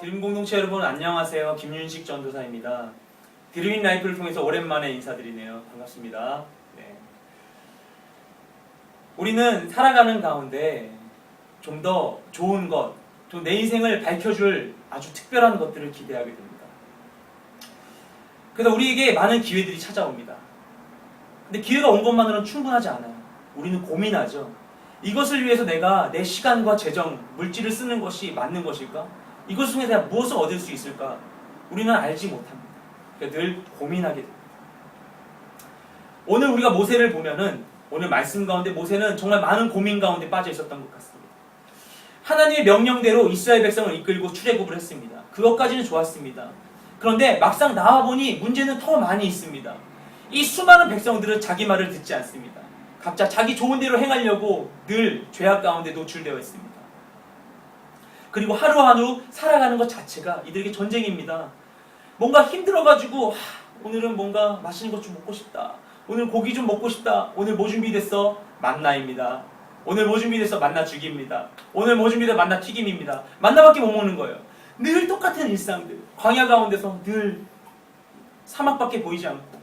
드림 공동체 여러분 안녕하세요. 김윤식 전도사입니다. 드림 라이프를 통해서 오랜만에 인사드리네요. 반갑습니다. 네. 우리는 살아가는 가운데 좀 더 좋은 것, 또 내 인생을 밝혀줄 아주 특별한 것들을 기대하게 됩니다. 그래서 우리에게 많은 기회들이 찾아옵니다. 근데 기회가 온 것만으로는 충분하지 않아요. 우리는 고민하죠. 이것을 위해서 내가 내 시간과 재정, 물질을 쓰는 것이 맞는 것일까? 이것 중에 내가 무엇을 얻을 수 있을까? 우리는 알지 못합니다. 그러니까 늘 고민하게 됩니다. 오늘 우리가 모세를 보면은 오늘 말씀 가운데 모세는 정말 많은 고민 가운데 빠져 있었던 것 같습니다. 하나님의 명령대로 이스라엘 백성을 이끌고 출애굽을 했습니다. 그것까지는 좋았습니다. 그런데 막상 나와 보니 문제는 더 많이 있습니다. 이 수많은 백성들은 자기 말을 듣지 않습니다. 각자 자기 좋은 대로 행하려고 늘 죄악 가운데 노출되어 있습니다. 그리고 하루하루 살아가는 것 자체가 이들에게 전쟁입니다. 뭔가 힘들어가지고 하, 오늘은 뭔가 맛있는 것 좀 먹고 싶다. 오늘 고기 좀 먹고 싶다. 오늘 뭐 준비됐어? 만나입니다. 오늘 뭐 준비됐어? 만나 죽입니다. 오늘 뭐 준비됐어? 만나 튀김입니다. 만나밖에 못 먹는 거예요. 늘 똑같은 일상들. 광야 가운데서 늘 사막밖에 보이지 않고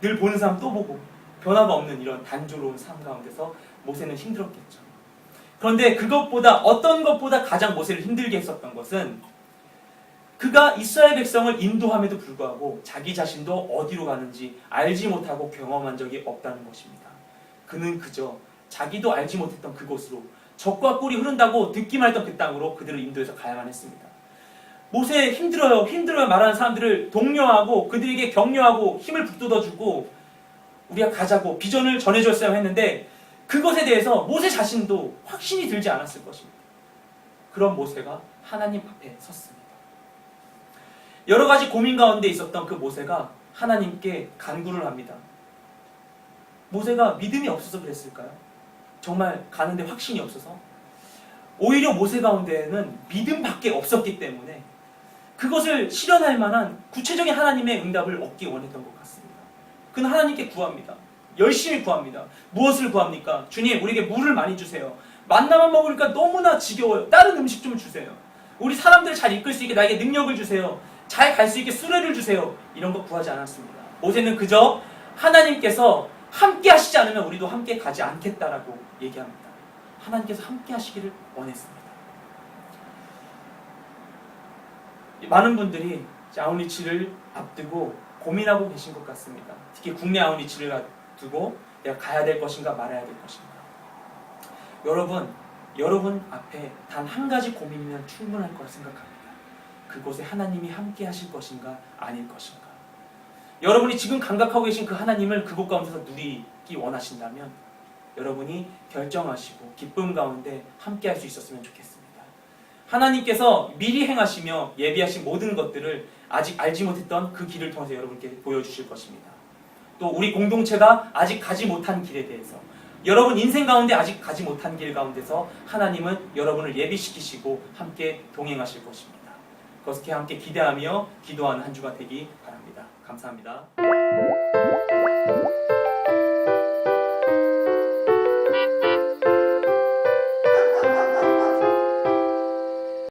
늘 보는 사람 또 보고 변화가 없는 이런 단조로운 삶 가운데서 모세는 힘들었겠죠. 그런데 그것보다 어떤 것보다 가장 모세를 힘들게 했었던 것은 그가 이스라엘 백성을 인도함에도 불구하고 자기 자신도 어디로 가는지 알지 못하고 경험한 적이 없다는 것입니다. 그는 그저 자기도 알지 못했던 그곳으로 적과 꿀이 흐른다고 듣기만 했던 그 땅으로 그들을 인도해서 가야만 했습니다. 모세 힘들어요, 힘들어요 말하는 사람들을 독려하고 그들에게 격려하고 힘을 북돋아주고 우리가 가자고 비전을 전해줬어야 했는데 그것에 대해서 모세 자신도 확신이 들지 않았을 것입니다. 그런 모세가 하나님 앞에 섰습니다. 여러 가지 고민 가운데 있었던 그 모세가 하나님께 간구를 합니다. 모세가 믿음이 없어서 그랬을까요? 정말 가는데 확신이 없어서? 오히려 모세 가운데에는 믿음밖에 없었기 때문에 그것을 실현할 만한 구체적인 하나님의 응답을 얻기 원했던 것 같습니다. 그는 하나님께 구합니다. 열심히 구합니다. 무엇을 구합니까? 주님, 우리에게 물을 많이 주세요. 만나만 먹으니까 너무나 지겨워요. 다른 음식 좀 주세요. 우리 사람들을 잘 이끌 수 있게 나에게 능력을 주세요. 잘 갈 수 있게 수레를 주세요. 이런 거 구하지 않았습니다. 모세는 그저 하나님께서 함께 하시지 않으면 우리도 함께 가지 않겠다라고 얘기합니다. 하나님께서 함께 하시기를 원했습니다. 많은 분들이 아웃리치를 앞두고 고민하고 계신 것 같습니다. 특히 국내 아웃리치를 두고 내가 가야 될 것인가 말아야 될 것인가. 여러분, 여러분 앞에 단 한 가지 고민이면 충분할 거라 생각합니다. 그곳에 하나님이 함께 하실 것인가 아닐 것인가. 여러분이 지금 감각하고 계신 그 하나님을 그곳 가운데서 누리기 원하신다면 여러분이 결정하시고 기쁨 가운데 함께 할 수 있었으면 좋겠습니다. 하나님께서 미리 행하시며 예비하신 모든 것들을 아직 알지 못했던 그 길을 통해서 여러분께 보여주실 것입니다. 또 우리 공동체가 아직 가지 못한 길에 대해서 여러분 인생 가운데 아직 가지 못한 길 가운데서 하나님은 여러분을 예비시키시고 함께 동행하실 것입니다. 그것을 함께 기대하며 기도하는 한 주가 되기 바랍니다. 감사합니다.